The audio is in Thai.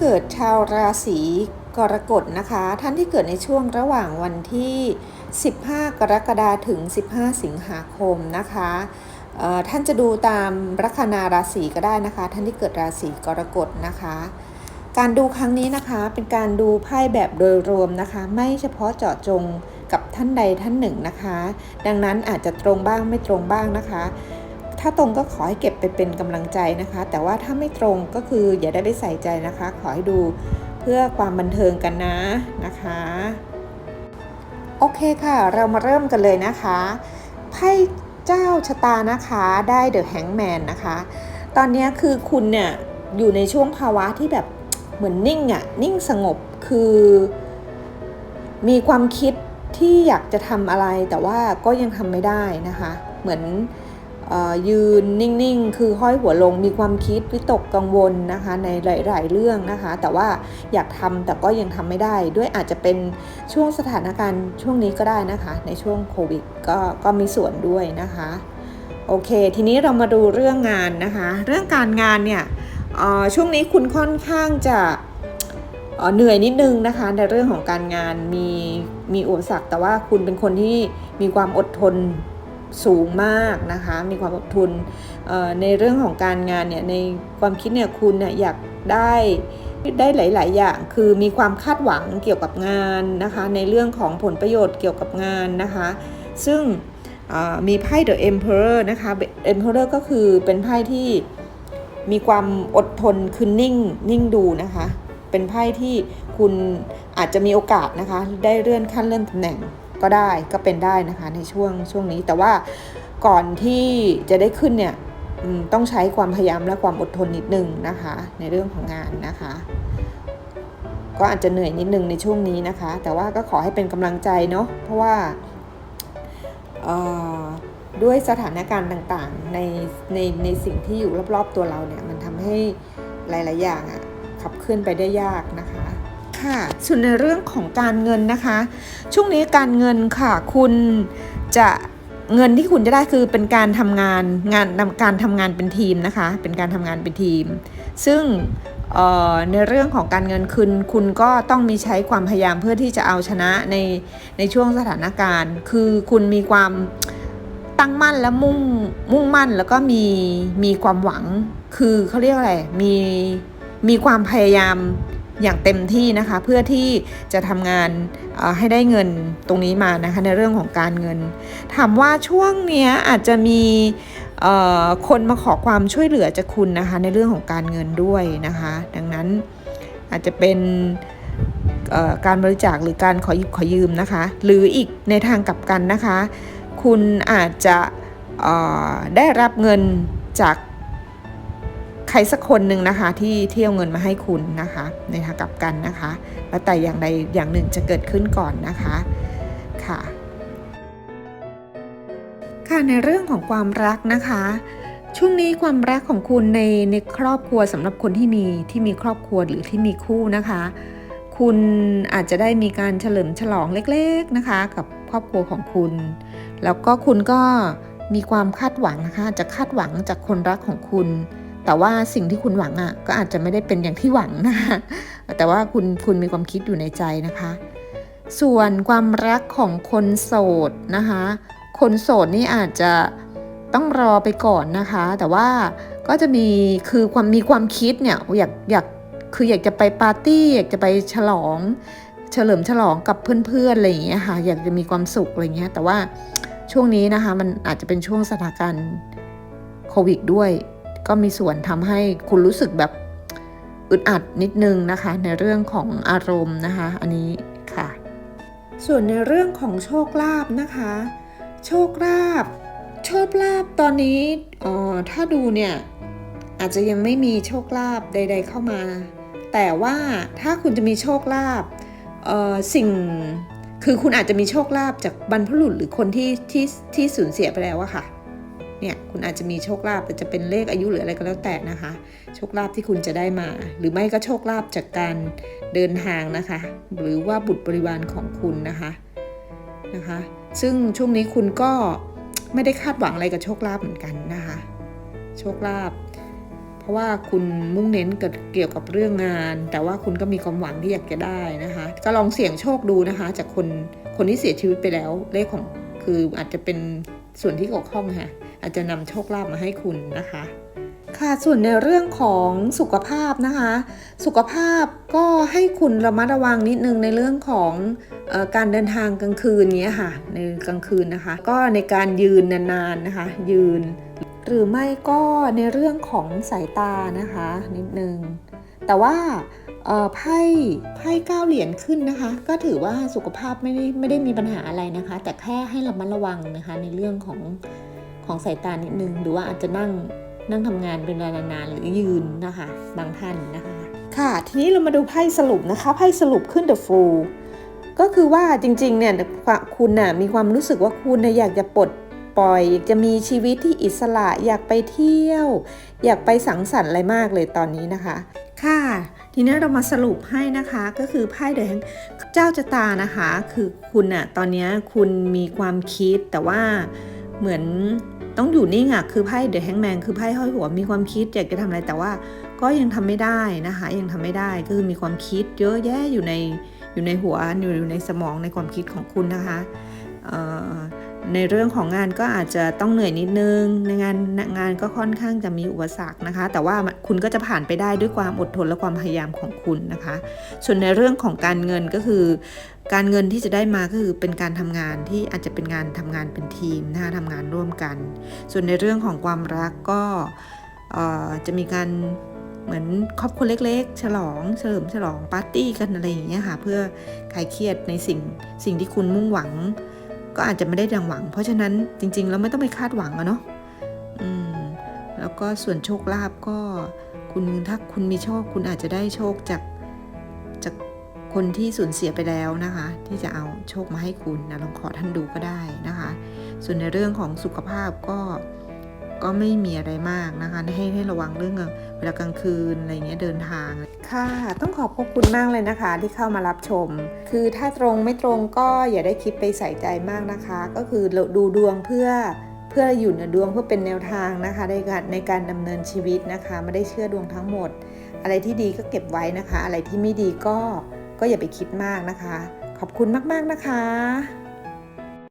เกิดชาวราศีกรกฎนะคะ ท่านที่เกิดในช่วงระหว่างวันที่ 15 กรกฎาคมถึง 15 สิงหาคมนะคะท่านจะดูตามลัคนาราศีก็ได้นะคะ ท่านที่เกิดราศีกรกฎนะคะ การดูครั้งนี้นะคะเป็นการดูไพ่แบบโดยรวมนะคะ ไม่เฉพาะเจาะจงกับท่านใดท่านหนึ่งนะคะ ดังนั้นอาจจะตรงบ้างไม่ตรงบ้างนะคะ ถ้าตรงก็ขอให้เก็บไปเป็นกำลังใจนะคะ แต่ว่าถ้าไม่ตรงก็คืออย่าได้ไปใส่ใจนะคะ ขอให้ดูเพื่อความบันเทิงกันนะนะคะ โอเคค่ะ เรามาเริ่มกันเลยนะคะไพ่เจ้าชะตานะคะได้เดอะแฮงแมนนะคะ ตอนนี้คือคุณเนี่ยอยู่ในช่วงภาวะที่แบบเหมือนนิ่งอะ่ะนิ่งสงบคือ มีความคิดที่อยากจะทำอะไรแต่ว่าก็ยังทำไม่ได้นะคะ เหมือน ยืนนิ่งๆ คือห้อยหัวลงมีความคิดวิตกกังวลนะคะในหลาย ๆ เรื่องนะคะ แต่ว่าอยากทำแต่ก็ยังทำไม่ได้ ด้วยอาจจะเป็นช่วงสถานการณ์ช่วงนี้ก็ได้นะคะ ในช่วงโควิดก็ก็มีส่วนด้วยนะคะโอเค ทีนี้เรามาดูเรื่องงานนะคะ เรื่องการงานเนี่ยช่วงนี้คุณค่อนข้างจะเอ่อเหนื่อยนิดนึงนะคะ ในเรื่องของการงานมีมีอุปสรรคแต่ว่าคุณเป็นคนที่มีความอดทน สูงมากนะคะ มีความอดทนในเรื่องของการงานเนี่ยในความคิดเนี่ยคุณเนี่ยอยากได้ได้หลาย ๆ อย่าง คือมีความคาดหวังเกี่ยวกับงานนะคะ ในเรื่องของผลประโยชน์เกี่ยวกับงานนะคะ ซึ่งมีไพ่ The Emperor นะคะ Emperor ก็คือเป็นไพ่ที่มีความอดทนคือนิ่งนิ่งดูนะคะ เป็นไพ่ที่คุณอาจจะมีโอกาสนะคะ ได้เลื่อนขั้นเลื่อนตำแหน่ง ก็ได้ก็เป็นได้นะคะในช่วงช่วงนี้ แต่ว่าก่อนที่จะได้ขึ้นเนี่ยต้องใช้ความพยายามและความอดทนนิดนึงนะคะ ในเรื่องของงานนะคะ ก็อาจจะเหนื่อยนิดนึงในช่วงนี้นะคะ แต่ว่าก็ขอให้เป็นกำลังใจเนาะเพราะว่าด้วยสถานการณ์ต่างๆในในในสิ่งที่อยู่รอบๆตัวเราเนี่ยมันทำให้หลาย ๆ อย่างอะขับเคลื่อนไปได้ยากนะคะ ค่ะ ส่วนในเรื่องของการเงินนะคะ ช่วงนี้การเงินค่ะ คุณจะเงินที่คุณจะได้คือเป็นการทำงานงานการทำงานเป็นทีมนะคะ เป็นการทำงานเป็นทีม ซึ่งในเรื่องของการเงินคุณคุณก็ต้องมีใช้ความพยายามเพื่อที่จะเอาชนะในในช่วงสถานการณ์ คือคุณมีความตั้งมั่นและมุ่งมุ่งมั่นแล้วก็มีมีความหวัง คือเขาเรียกอะไรมีมีความพยายาม อย่างเต็มที่นะคะ เพื่อที่จะทำงานให้ได้เงินตรงนี้มานะคะในเรื่องของการเงิน ถามว่าช่วงเนี้ยอาจจะมีคนมาขอความช่วยเหลือจากคุณนะคะในเรื่องของการเงินด้วยนะคะ ดังนั้นอาจจะเป็นการบริจาคหรือการขอหยิบขอยืมนะคะ หรืออีกในทางกลับกันนะคะ คุณอาจจะได้รับเงินจาก ใครสักคนหนึ่งนะคะ ที่เที่เอาเงินมาให้คุณนะคะ ในทางกลับกันนะคะ แล้วแต่อย่างใดอย่างหนึ่งจะเกิดขึ้นก่อนนะคะค่ะค่ะในเรื่องของความรักนะคะ ช่วงนี้ความรักของคุณในในครอบครัวสำหรับคนที่มีที่มีครอบครัวหรือที่มีคู่นะคะ คุณอาจจะได้มีการเฉลิมฉลองเล็ก ๆนะคะ กับครอบครัวของคุณ แล้วก็คุณก็มีความคาดหวังนะคะจะคาดหวังจากคนรักของคุณ แต่ว่าสิ่งที่คุณหวังอะก็อาจจะไม่ได้เป็นอย่างที่หวังนะคะแต่ว่าคุณคุณมีความคิดอยู่ในใจนะคะ ส่วนความรักของคนโสดนะคะ คนโสดนี่อาจจะต้องรอไปก่อนนะคะ แต่ว่าก็จะมีคือความมีความคิดเนี่ยอยากอยากคืออยากจะไปปาร์ตี้อยากจะไปฉลอง เฉลิมฉลองกับเพื่อนๆอะไรอย่างเงี้ยค่ะ อยากจะมีความสุขอะไรเงี้ยแต่ว่าช่วงนี้นะคะมันอาจจะเป็นช่วงสถานการณ์โควิดด้วย ก็มีส่วนทำให้คุณรู้สึกแบบอึดอัดนิดนึงนะคะ ในเรื่องของอารมณ์นะคะ อันนี้ค่ะ ส่วนในเรื่องของโชคลาภนะคะ โชคลาภโชคลาภตอนนี้ออถ้าดูเนี่ยอาจจะยังไม่มีโชคลาภใด ๆ เข้ามา แต่ว่าถ้าคุณจะมีโชคลาภอ่อสิ่งคือคุณอาจจะมีโชคลาภจากบรรพบุรุษหรือคนที่ที่ที่สูญเสียไปแล้วอะค่ะ เนี่ยคุณอาจจะมีโชคลาภแต่จะเป็นเลขอายุหรืออะไรก็แล้วแต่นะคะ โชคลาภที่คุณจะได้มา หรือไม่ก็โชคลาภจากการเดินทางนะคะ หรือว่าบุตรบริวารของคุณนะคะนะคะ ซึ่งช่วงนี้คุณก็ไม่ได้คาดหวังอะไรกับโชคลาภเหมือนกันนะคะ โชคลาภเพราะว่าคุณมุ่งเน้นกับเกี่ยวกับเรื่องงาน แต่ว่าคุณก็มีความหวังที่อยากจะได้นะคะ ก็ลองเสี่ยงโชคดูนะคะ จากคนคนที่เสียชีวิตไปแล้วเลขของคืออาจจะเป็นส่วนที่เกี่ยวข้องค่ะ อาจจะนำโชคลาภมาให้คุณนะคะ ค่ะส่วนในเรื่องของสุขภาพนะคะ สุขภาพก็ให้คุณระมัดระวังนิดนึงในเรื่องของออการเดินทางกลางคืนเนี้ยค่ะในกลางคืนนะคะ ก็ในการยืนนานๆนะคะ ยืน หรือไม่ก็ในเรื่องของสายตานะคะ นิดนึงแต่ว่าไพ่ไพ่เก้าเหรียญขึ้นนะคะ ก็ถือว่าสุขภาพไม่ได้ไม่ได้มีปัญหาอะไรนะคะ แต่แค่ให้ระมัดระวังนะคะในเรื่องของ ของสายตานิดนึง หรือว่าอาจจะนั่งนั่งทำงานเป็นเวลานานๆหรือยืนนะคะ บางท่านนะคะ ค่ะ ทีนี้เรามาดูไพ่สรุปนะคะ ไพ่สรุปขึ้น The Fool ก็คือว่าจริงๆเนี่ยคุณน่ะมีความรู้สึกว่าคุณน่ะอยากจะปลดปล่อยอยากจะมีชีวิตที่อิสระอยากไปเที่ยว อยากไปสังสรรค์อะไรมากเลยตอนนี้นะคะ ค่ะ ทีนี้เรามาสรุปให้นะคะก็คือไพ่เดงเจ้าจตานะคะ คือคุณน่ะตอนนี้คุณมีความคิดแต่ว่าเหมือน ต้องอยู่นิ่งอะคือไพ่เดอะแฮงแมนคือไพ่ห้อยหัวมีความคิดอยากจะทำอะไรแต่ว่าก็ยังทำไม่ได้นะคะ ยังทำไม่ได้ก็คือมีความคิดเยอะแยะอยู่ในอยู่ในหัวอยู่ในสมองในความคิดของคุณนะคะ ในเรื่องของงานก็อาจจะต้องเหนื่อยนิดนึง ในงานงานก็ค่อนข้างจะมีอุปสรรคนะคะ แต่ว่าคุณก็จะผ่านไปได้ด้วยความอดทนและความพยายามของคุณนะคะ ส่วนในเรื่องของการเงินก็คือ การเงินที่จะได้มาก็คือเป็นการทำงานที่อาจจะเป็นงานทำงานเป็นทีมนะคะทำงานร่วมกัน ส่วนในเรื่องของความรักก็จะมีการเหมือนครอบครัวเล็กๆ ฉลองเฉลิมฉลองปาร์ตี้กันอะไรอย่างเงี้ยค่ะเพื่อคลายเครียดในสิ่งสิ่งที่คุณมุ่งหวัง ก็อาจจะไม่ได้ดังหวัง เพราะฉะนั้นจริงๆแล้วไม่ต้องไปคาดหวังอะเนาะอืมแล้วก็ส่วนโชคลาภก็คุณถ้าคุณมีโชคคุณอาจจะได้โชคจากจากคนที่สูญเสียไปแล้วนะคะ ที่จะเอาโชคมาให้คุณนะลองขอท่านดูก็ได้นะคะ ส่วนในเรื่องของสุขภาพก็ ก็ไม่มีอะไรมากนะคะให้ให้ระวังเรื่องเวลากลางคืนอะไรเงี้ยเดินทาง ค่ะ ต้องขอบพระคุณมากเลยนะคะ ที่เข้ามารับชม คือถ้าตรงไม่ตรงก็อย่าได้คิดไปใส่ใจมากนะคะ ก็คือดูดวงเพื่อเพื่ออยู่ในดวงเพื่อเป็นแนวทางนะคะ ในการในการดำเนินชีวิตนะคะ ไม่ได้เชื่อดวงทั้งหมด อะไรที่ดีก็เก็บไว้นะคะ อะไรที่ไม่ดีก็ก็อย่าไปคิดมากนะคะ ขอบคุณมากๆนะคะ